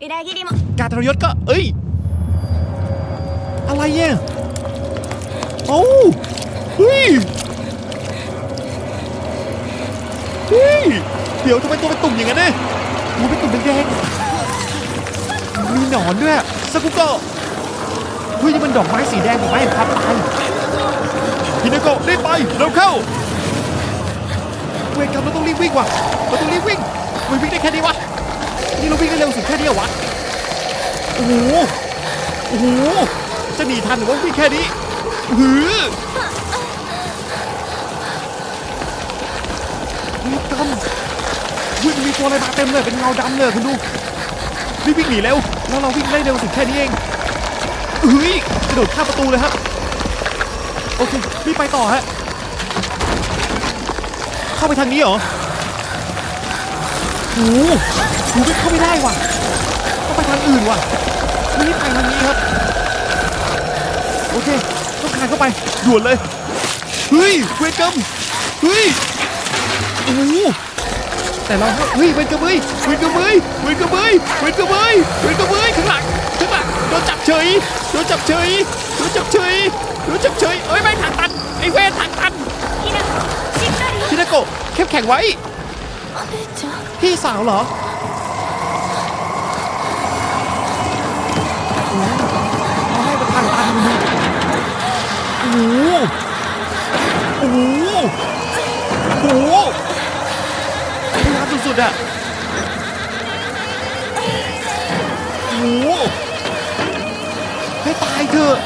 อีไดกิดิมการทรยศก็ เอ้ย อะไรเนี่ยโอ้เฮ้ยเฮ้ยเดี๋ยวทำไมตัวเป็นตุ่มอย่างนั้นเนี่ยโอ้เป็นตุ่มเป็นแดงๆมีหนอนด้วยสกุโกะเฮ้ยนี่มันดอกไม้สีแดงดอกไม้แห่งความตาฮินาโก้รีบไปเราเข้าเวกรรเราต้องรีบวิ่งว่ะเราต้องรีบวิ่งมันวิ่งได้แค่นี้วะ นี่เราวิ่งได้เร็วสุดแค่นี้เหรอวะโอ้โหโอ้โหจะหนีทันหรือว่าวิ่งแค่นี้หือรีบกันวิ่งมีตัวอะไรมาเต็มเลยเป็นเงาดำเลยคุณดูรีบวิ่งหนีเร็วแล้วเราวิ่งได้เร็วสุดแค่นี้เองเฮ้ยกระโดดข้ามประตูเลยครับโอเครีบไปต่อฮะเข้าไปทางนี้เหรอโอ้โหหนูไม่เข้า อื่นว่ะวันนี้ไปทางนี้ครับ โอเค ต้องคานเข้าไปด่วนเลย เฮ้ย เวกัมเฮ้ย โอ้แต่เราเฮ้ยเวกัมเฮ้ยเวกัมเฮ้ยเวกัมเฮ้ยเวกัมเฮ้ยเวกัมเฮ้ยข้างหลังข้างหลังโดนจับเฉยโดนจับเฉยโดนจับเฉยโดนจับเฉยเอ้ยไม่ถังตัน ไอ้เวทถังตันชินาโกะเข้มแข็งไว้ พี่สาวเหรอ โอ้โหพยายามสุดๆอะโอ้โหให้ตายเถอะ